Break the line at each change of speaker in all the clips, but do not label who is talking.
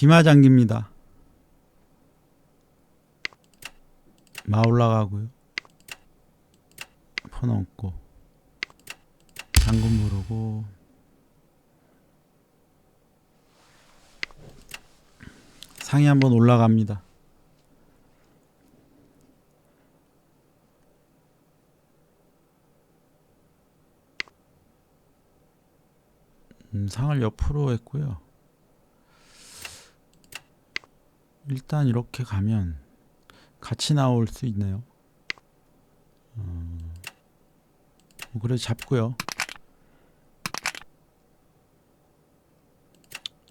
기마 장기입니다. 마 올라가고요. 퍼 넘고 장군 부르고 상이 한번 올라갑니다. 음, 상을 옆으로 했고요. 일단 이렇게 가면 같이 나올 수 있네요. 어, 뭐 그래 잡고요.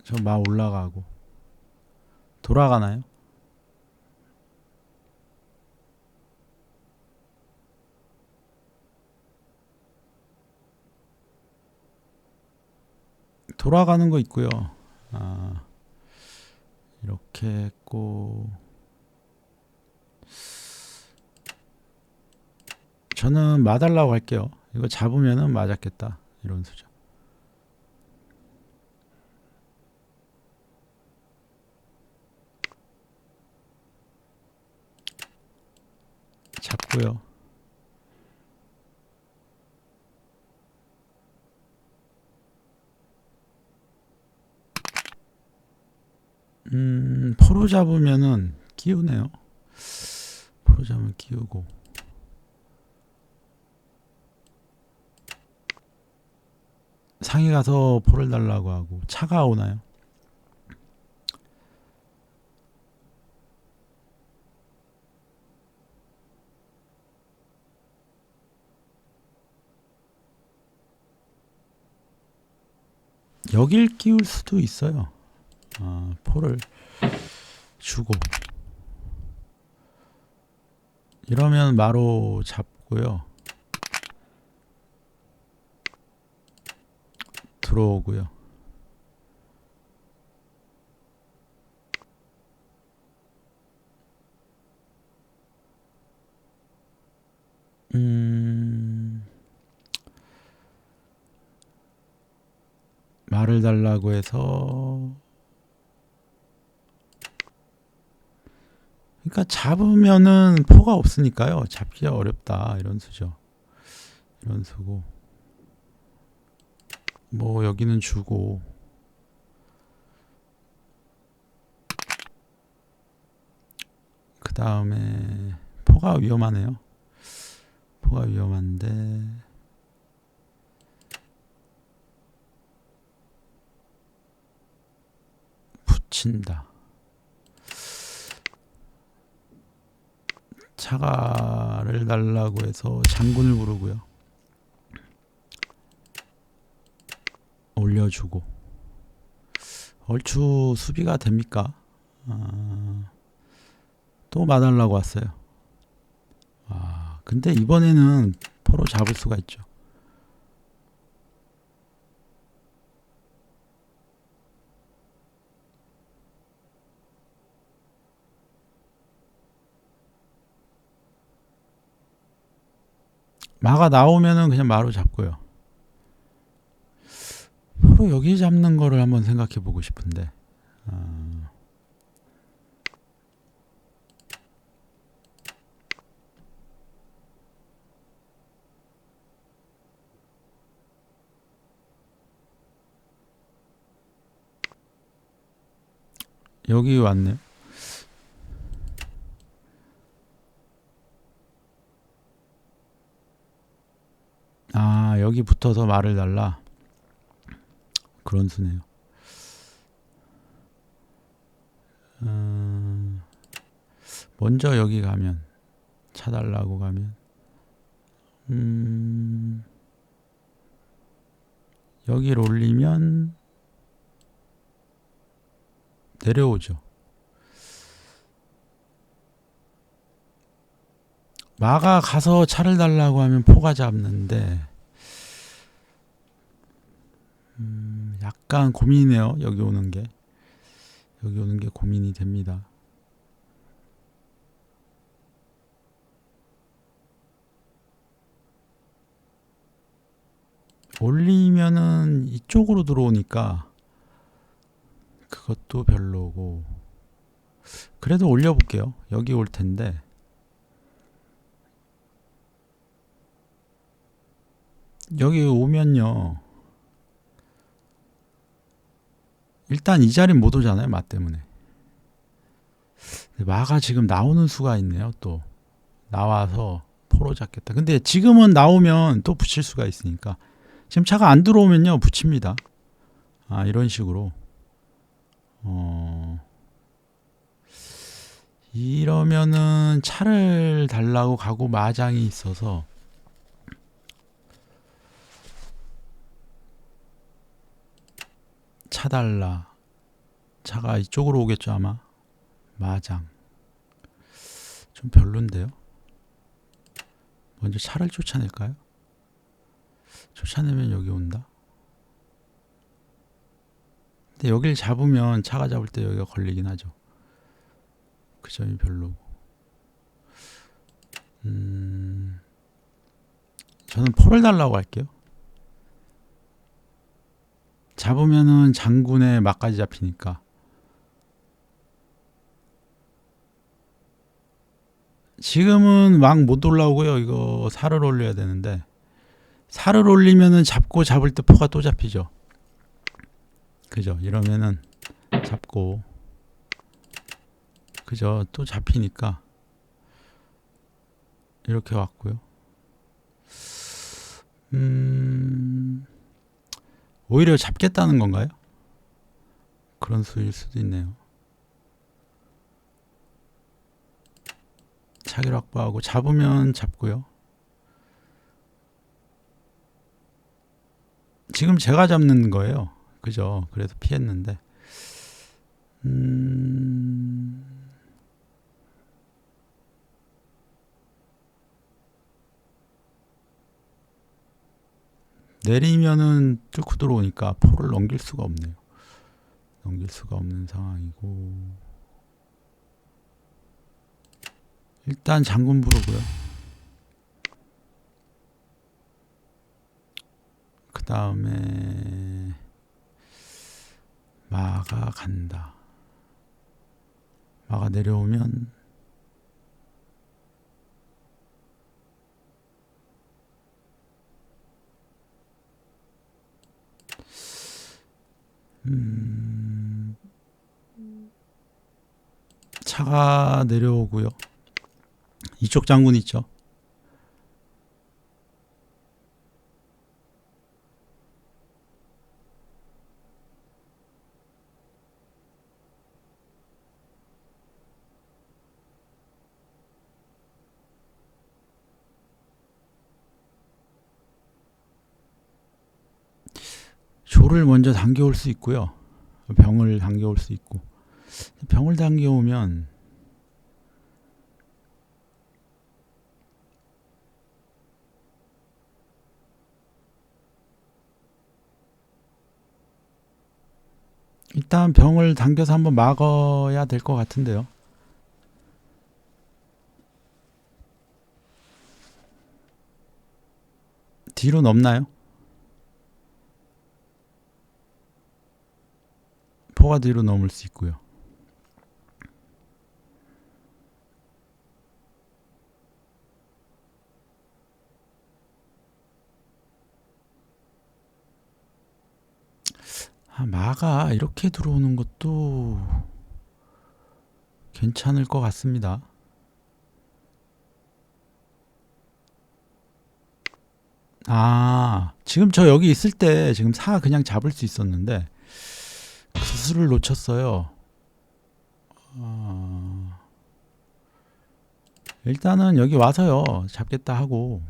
저 마 올라가고 돌아가나요? 돌아가는 거 있고요. 아, 이렇게 했고 저는 마달라고 할게요. 이거 잡으면은 맞았겠다 이런 수죠. 잡고요. 음, 포로 잡으면은 끼우네요. 포로 잡으면 끼우고. 상이 가서 포를 달라고 하고 차가 오나요? 여길 끼울 수도 있어요. 아, 포를 주고 이러면 마로 잡고요. 들어오고요. 음, 말을 달라고 해서 그러니까 잡으면은 포가 없으니까요. 잡기가 어렵다 이런 수죠. 이런 수고. 뭐 여기는 주고 그 다음에 포가 위험하네요. 포가 위험한데 붙인다. 차가를 달라고 해서 장군을 부르고요. 올려주고 얼추 수비가 됩니까? 아, 또 마달라고 왔어요. 아, 근데 이번에는 포로 잡을 수가 있죠. 마가 나오면은 그냥 마로 잡고요. 포로 여기 잡는 거를 한번 생각해 보고 싶은데. 어, 여기 왔네요. 아, 여기 붙어서 말을 달라. 그런 수네요. 음, 먼저 여기 가면 차달라고 가면 음, 여기를 올리면 내려오죠. 마가 가서 차를 달라고 하면 포가 잡는데 음, 약간 고민이네요. 여기 오는 게 여기 오는 게 고민이 됩니다. 올리면은 이쪽으로 들어오니까 그것도 별로고 그래도 올려볼게요. 여기 올 텐데 여기 오면요. 일단 이 자리는 못 오잖아요. 마 때문에. 마가 지금 나오는 수가 있네요. 또 나와서 포로 잡겠다. 근데 지금은 나오면 또 붙일 수가 있으니까 지금 차가 안 들어오면요 붙입니다. 아 이런 식으로 어 이러면은 차를 달라고 가고 마장이 있어서 차 달라. 차가 이쪽으로 오겠죠 아마? 마장. 좀 별론데요? 먼저 차를 쫓아낼까요? 쫓아내면 여기 온다? 근데 여길 잡으면 차가 잡을 때 여기가 걸리긴 하죠. 그 점이 별로고. 음 저는 포를 달라고 할게요 잡으면은 장군의 막까지 잡히니까 지금은 막못 올라오고요. 이거 살을 올려야 되는데 살을 올리면은 잡고 잡을 때 포가 또 잡히죠. 그죠? 이러면은 잡고 그죠? 또 잡히니까 이렇게 왔고요. 음 오히려 잡겠다는 건가요? 그런 수일 수도 있네요. 차기를 확보하고 잡으면 잡고요. 지금 제가 잡는 거예요. 그죠? 그래서 피했는데. 음... 내리면은 뚫고 들어오니까 포를 넘길 수가 없네요. 넘길 수가 없는 상황이고 일단 장군 부르고요. 그 다음에 마가 간다. 마가 내려오면 음, 차가 내려오고요. 이쪽 장군 있죠. 조를 먼저 당겨올 수 있고요. 병을 당겨올 수 있고 병을 당겨오면 일단 병을 당겨서 한번 막아야 될 것 같은데요. 뒤로 넘나요? 포가 뒤로 넘을 수 있고요. 아, 마가 이렇게 들어오는 것도 괜찮을 것 같습니다. 아, 지금 저 여기 있을 때 지금 사 그냥 잡을 수 있었는데 그 수를 놓쳤어요. 어, 일단은 여기 와서요. 잡겠다 하고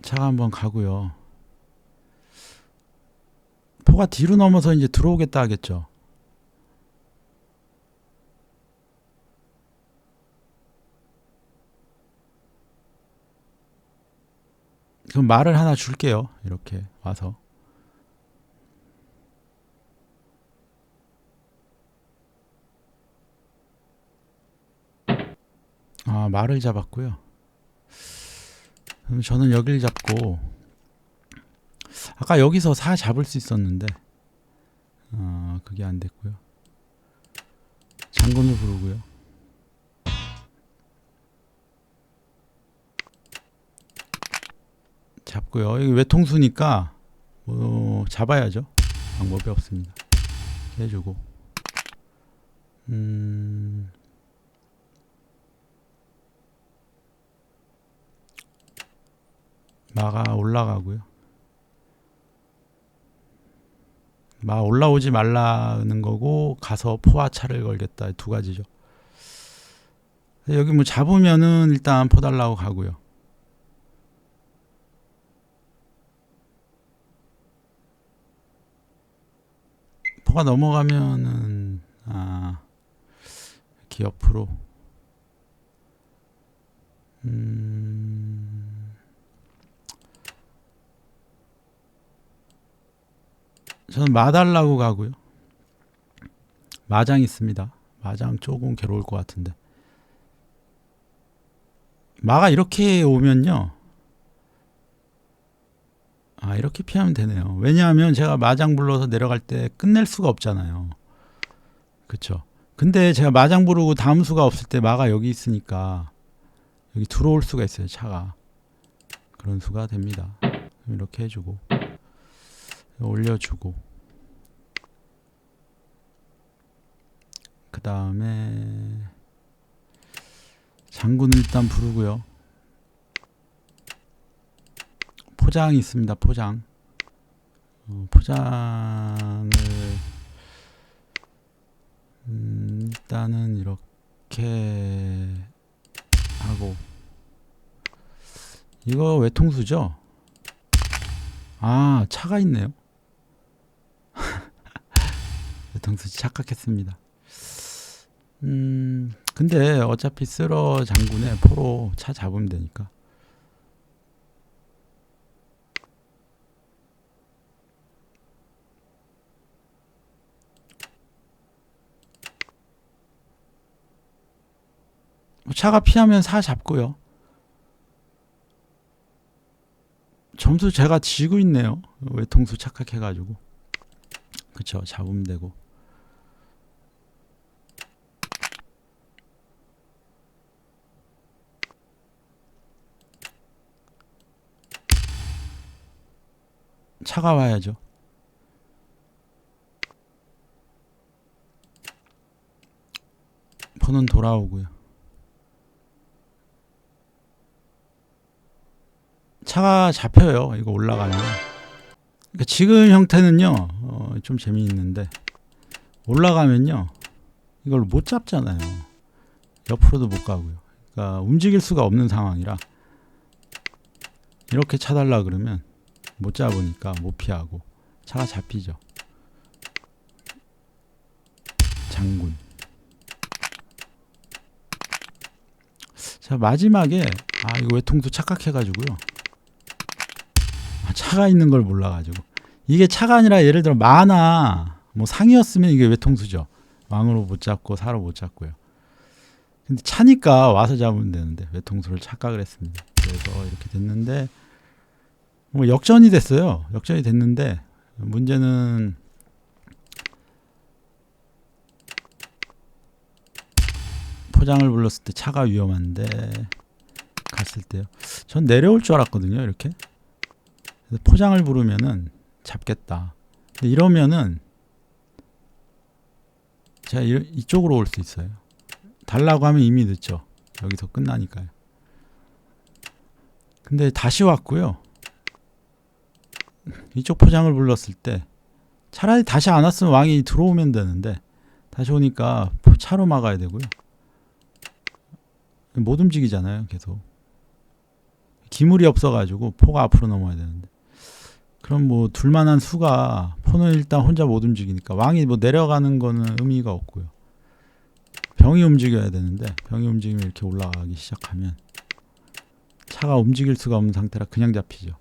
차가 한번 가고요. 포가 뒤로 넘어서 이제 들어오겠다 하겠죠. 그럼 말을 하나 줄게요. 이렇게 와서. 아, 말을 잡았고요. 그럼 저는 여길 잡고 아까 여기서 사 잡을 수 있었는데 어, 그게 안 됐고요. 장군을 부르고요. 잡고요. 여기 외통수니까 뭐 잡아야죠. 방법이 없습니다. 해주고 음. 마가 올라가고요. 마 올라오지 말라는 거고 가서 포화차를 걸겠다 두 가지죠. 여기 뭐 잡으면은 일단 포달라고 가고요. 포가 넘어가면은 아 옆으로 음 저는 마달라고 가고요. 마장 있습니다. 마장 조금 괴로울 것 같은데. 마가 이렇게 오면요. 아, 이렇게 피하면 되네요. 왜냐하면 제가 마장 불러서 내려갈 때 끝낼 수가 없잖아요. 그쵸. 근데 제가 마장 부르고 다음 수가 없을 때 마가 여기 있으니까 여기 들어올 수가 있어요, 차가. 그런 수가 됩니다. 이렇게 해주고. 올려주고 그 다음에 장군 일단 부르고요 포장 있습니다 포장 어, 포장을 음, 일단은 이렇게 하고 이거 외통수죠 아 차가 있네요 외통수 착각했습니다. 음, 근데 어차피 쓸어 장군에 포로 차 잡으면 되니까. 차가 피하면 사 잡고요. 점수 제가 지고 있네요. 외통수 착각해가지고. 그쵸 잡으면 되고 차가 와야죠 번은 돌아오고요 차가 잡혀요. 이거 올라가면. 그러니까 지금 형태는요 어, 좀 재미있는데 올라가면요 이걸 못 잡잖아요. 옆으로도 못 가고요. 그러니까 움직일 수가 없는 상황이라 이렇게 차달라 그러면 못 잡으니까 못 피하고 차가 잡히죠. 장군. 자 마지막에 아 이거 외통수 착각해가지고요. 아, 차가 있는 걸 몰라가지고 이게 차가 아니라 예를 들어 마나 뭐 상이었으면 이게 외통수죠. 왕으로 못 잡고 사로 못 잡고요. 근데 차니까 와서 잡으면 되는데 외통수를 착각을 했습니다. 그래서 이렇게 됐는데 뭐 역전이 됐어요. 역전이 됐는데 문제는 포장을 불렀을 때 차가 위험한데 갔을 때요. 전 내려올 줄 알았거든요. 이렇게 포장을 부르면은 잡겠다. 이러면은 제가 이, 이쪽으로 올 수 있어요. 달라고 하면 이미 늦죠. 여기서 끝나니까요. 근데 다시 왔고요. 이쪽 포장을 불렀을 때 차라리 다시 안 왔으면 왕이 들어오면 되는데 다시 오니까 차로 막아야 되고요. 못 움직이잖아요. 계속. 기물이 없어가지고 포가 앞으로 넘어야 되는데. 그럼 뭐 둘만한 수가 포는 일단 혼자 못 움직이니까 왕이 뭐 내려가는 거는 의미가 없고요. 병이 움직여야 되는데 병이 움직이면 이렇게 올라가기 시작하면 차가 움직일 수가 없는 상태라 그냥 잡히죠.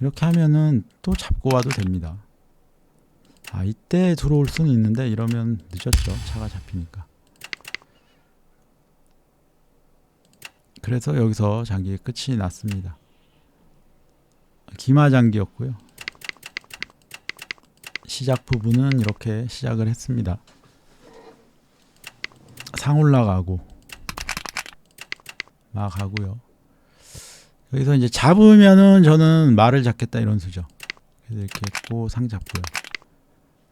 이렇게 하면은 또 잡고 와도 됩니다. 아 이때 들어올 수는 있는데 이러면 늦었죠. 차가 잡히니까. 그래서 여기서 장기의 끝이 났습니다. 기마 장기였고요. 시작 부분은 이렇게 시작을 했습니다. 상 올라가고 막 하고요. 여기서 이제 잡으면은 저는 말을 잡겠다 이런 수죠. 그래서 이렇게 했고 상 잡고요.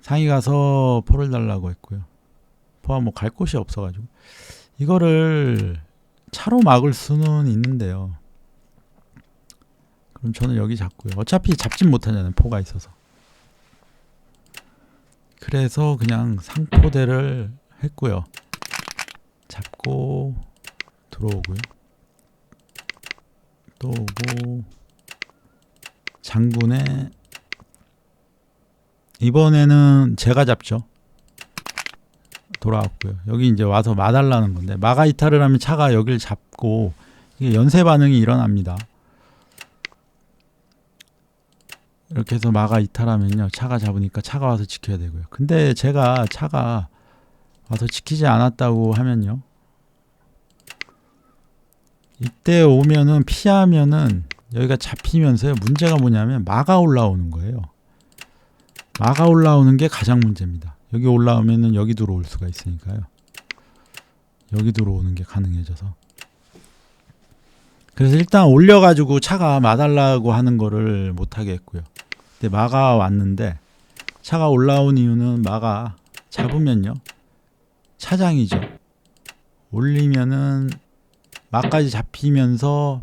상이 가서 포를 달라고 했고요. 포가 뭐 갈 곳이 없어가지고 이거를 차로 막을 수는 있는데요. 그럼 저는 여기 잡고요. 어차피 잡진 못하잖아요. 포가 있어서. 그래서 그냥 상포대를 했고요. 잡고 들어오고요. 또 오고 장군의 이번에는 제가 잡죠. 돌아왔고요. 여기 이제 와서 마달라는 건데 마가 이탈을 하면 차가 여기를 잡고 이게 연쇄 반응이 일어납니다. 이렇게 해서 마가 이탈하면요. 차가 잡으니까 차가 와서 지켜야 되고요. 근데 제가 차가 와서 지키지 않았다고 하면요. 이때 오면은 피하면은 여기가 잡히면서요. 문제가 뭐냐면 마가 올라오는 거예요. 마가 올라오는 게 가장 문제입니다. 여기 올라오면은 여기 들어올 수가 있으니까요. 여기 들어오는 게 가능해져서. 그래서 일단 올려가지고 차가 마달라고 하는 거를 못하게 했고요. 근데 마가 왔는데 차가 올라온 이유는 마가 잡으면요. 차장이죠. 올리면은 마까지 잡히면서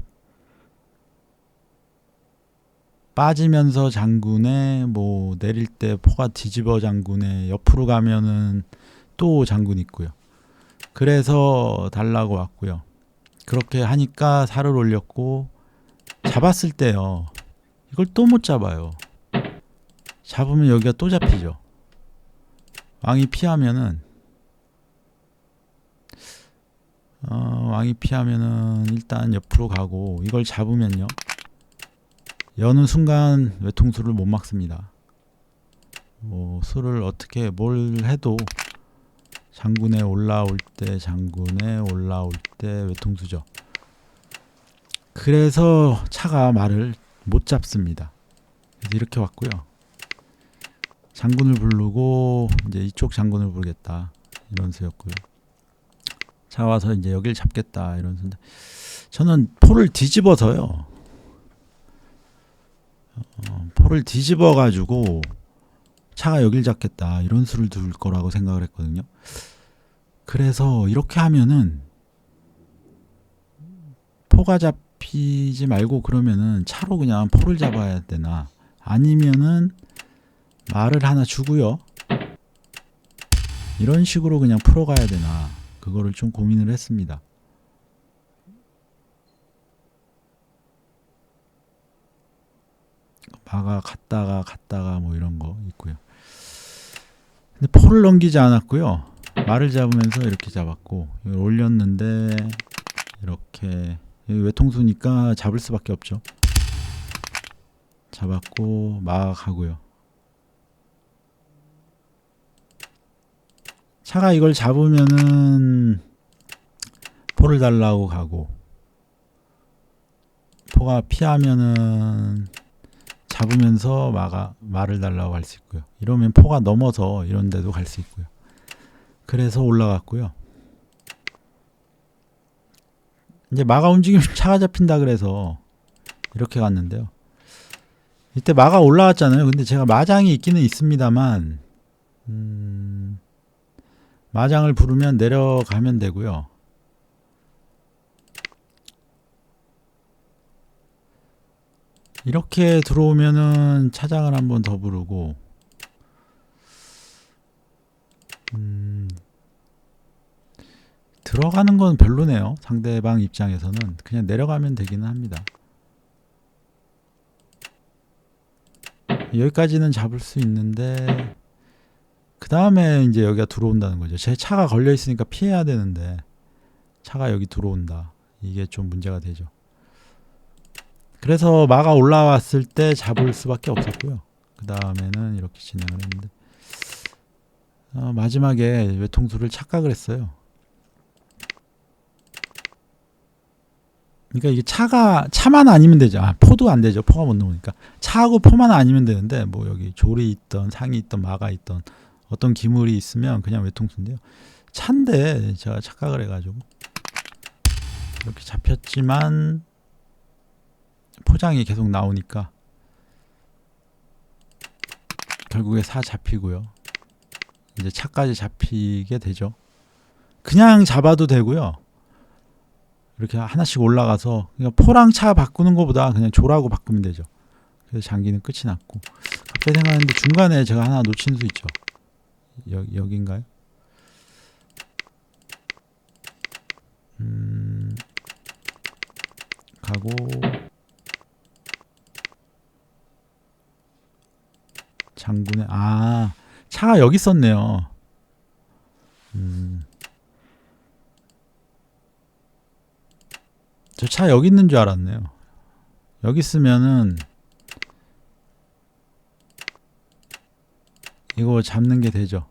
빠지면서 장군에 뭐 내릴 때 포가 뒤집어 장군에 옆으로 가면은 또 장군 있고요. 그래서 달라고 왔고요. 그렇게 하니까 살을 올렸고 잡았을 때요. 이걸 또 못 잡아요. 잡으면 여기가 또 잡히죠. 왕이 피하면은 어, 왕이 피하면은 일단 옆으로 가고 이걸 잡으면요. 여는 순간 외통수를 못 막습니다. 뭐 수를 어떻게 뭘 해도 장군에 올라올 때 장군에 올라올 때 외통수죠. 그래서 차가 말을 못 잡습니다. 이렇게 왔고요. 장군을 부르고 이제 이쪽 장군을 부르겠다 이런 수였고요. 차 와서 이제 여길 잡겠다 이런 수인데 저는 포를 뒤집어서요. 어, 포를 뒤집어 가지고 차가 여길 잡겠다 이런 수를 둘 거라고 생각을 했거든요. 그래서 이렇게 하면은 포가 잡히지 말고 그러면은 차로 그냥 포를 잡아야 되나 아니면은 말을 하나 주고요. 이런 식으로 그냥 풀어가야 되나 그거를 좀 고민을 했습니다. 마가 갔다가 갔다가 뭐 이런 거 있고요. 근데 포를 넘기지 않았고요. 말을 잡으면서 이렇게 잡았고 올렸는데 이렇게 외통수니까 잡을 수밖에 없죠. 잡았고 막 하고요. 차가 이걸 잡으면은 포를 달라고 가고 포가 피하면은 잡으면서 마가 말을 달라고 할수 있고요. 이러면 포가 넘어서 이런 데도 갈 수 있고요. 그래서 올라갔고요. 이제 마가 움직이면 차가 잡힌다 그래서 이렇게 갔는데요. 이때 마가 올라왔잖아요. 근데 제가 마장이 있기는 있습니다만 음, 마장을 부르면 내려가면 되고요. 이렇게 들어오면은 차장을 한번 더 부르고 음, 들어가는 건 별로네요. 상대방 입장에서는 그냥 내려가면 되기는 합니다. 여기까지는 잡을 수 있는데 그 다음에 이제 여기가 들어온다는 거죠. 제 차가 걸려 있으니까 피해야 되는데 차가 여기 들어온다. 이게 좀 문제가 되죠. 그래서 마가 올라왔을 때 잡을 수밖에 없었고요. 그 다음에는 이렇게 진행을 했는데 어, 마지막에 외통수를 착각을 했어요. 그러니까 이게 차가 차만 아니면 되죠. 아, 포도 안 되죠. 포가 못 나오니까 차하고 포만 아니면 되는데 뭐 여기 조리 있던 상이 있던 마가 있던 어떤 기물이 있으면 그냥 외통수인데요. 차인데 제가 착각을 해가지고 이렇게 잡혔지만 포장이 계속 나오니까 결국에 사 잡히고요. 이제 차까지 잡히게 되죠. 그냥 잡아도 되고요. 이렇게 하나씩 올라가서 그냥 포랑 차 바꾸는 것보다 그냥 조라고 바꾸면 되죠. 그래서 장기는 끝이 났고 갑자기 생각하는데 중간에 제가 하나 놓친 수 있죠. 여, 여긴가요? 음, 가고 장군의 아 차가 여기 있었네요. 음. 저 차 여기 있는 줄 알았네요. 여기 있으면은 이거 잡는 게 되죠.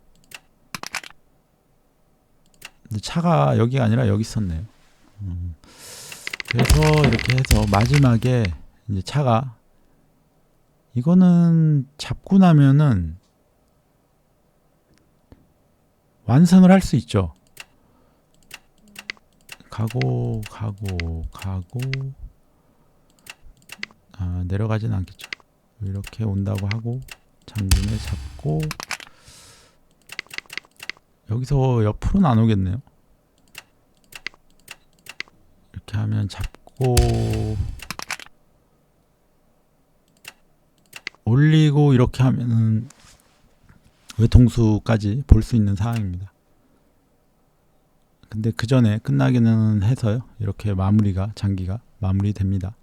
근데 차가 여기가 아니라 여기 있었네요. 음. 그래서 이렇게 해서 마지막에 이제 차가 이거는 잡고 나면은 완성을 할 수 있죠. 가고 가고 가고 아 내려가진 않겠죠. 이렇게 온다고 하고 장군에 잡고 여기서 옆으로는 안 오겠네요. 이렇게 하면 잡고 올리고 이렇게 하면은 외통수까지 볼 수 있는 상황입니다. 근데 그 전에 끝나기는 해서요. 이렇게 마무리가 장기가 마무리됩니다.